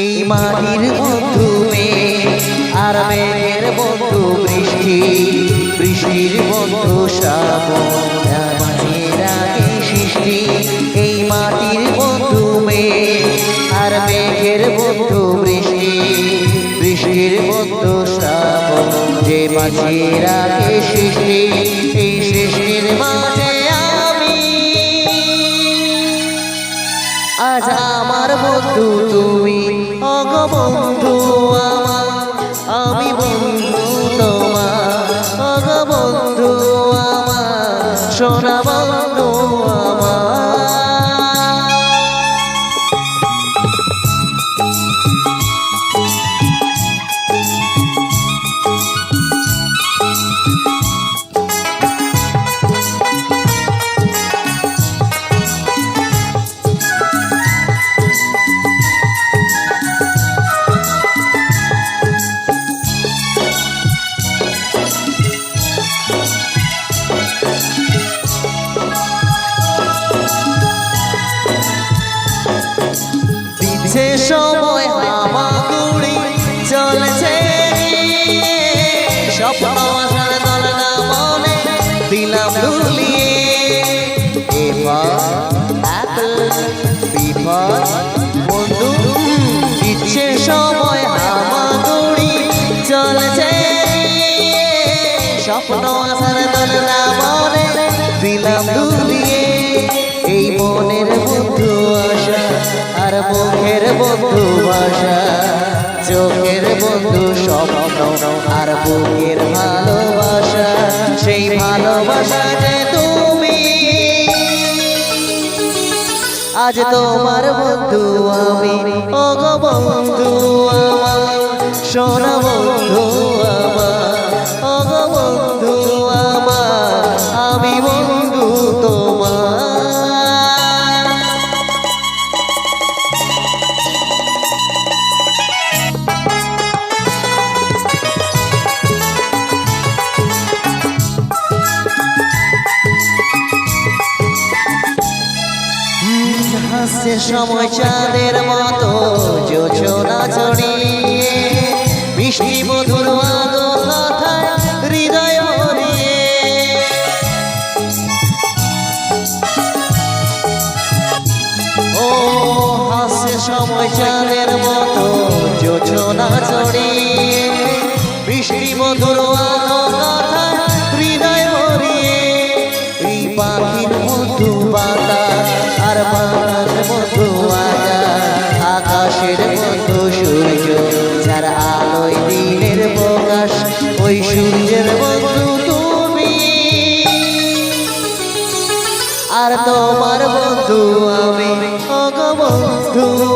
এই মাটির বন্ধুমে আর মেঘের বন্ধু বৃষ্টি, বৃষ্টির বন্ধু শ্রাবণের আগে সৃষ্টি। এই মাটির বন্ধুমে আর মেঘের বন্ধু বৃষ্টি, বৃষ্টির বন্ধু শ্রাবণ, যে মাঝের আগে সৃষ্টি বন্ধু আমার আমি বন্ধু তোমার। বন্ধু আমার সোনা বন্ধু দিচ্ছে সময় হামাগুড়ি চলছে। স্বপ্ন আসার দলনা মনে দিলাম দুলিয়ে এবার অ্যাপল বিপদ, বন্ধু দিচ্ছে সময় হামাগুড়ি চলছে। স্বপ্ন আসার দলনা মনে দিলাম দুলিয়ে এই মনের আশা আর মুখের বন্ধু ভাষা চোখের বন্ধু স্বপ্ন, আর বুকের ভালোবাসা, সেই ভালোবাসা তুমি। আজ তোমার বন্ধু আমি অগ বন্ধু আমার, সোনা বন্ধু আমার অগ বন্ধু আমার, আমি বন্ধু তোমার হাসছে সময় চাঁদের মতো যোছনা ছড়িয়ে মিষ্টি মধুর আলো হৃদয় ভরিয়ে। ও মতো যোছনা ছড়িয়ে মিষ্টি মধুর তোমার বন্ধু আমি। অগ বন্ধু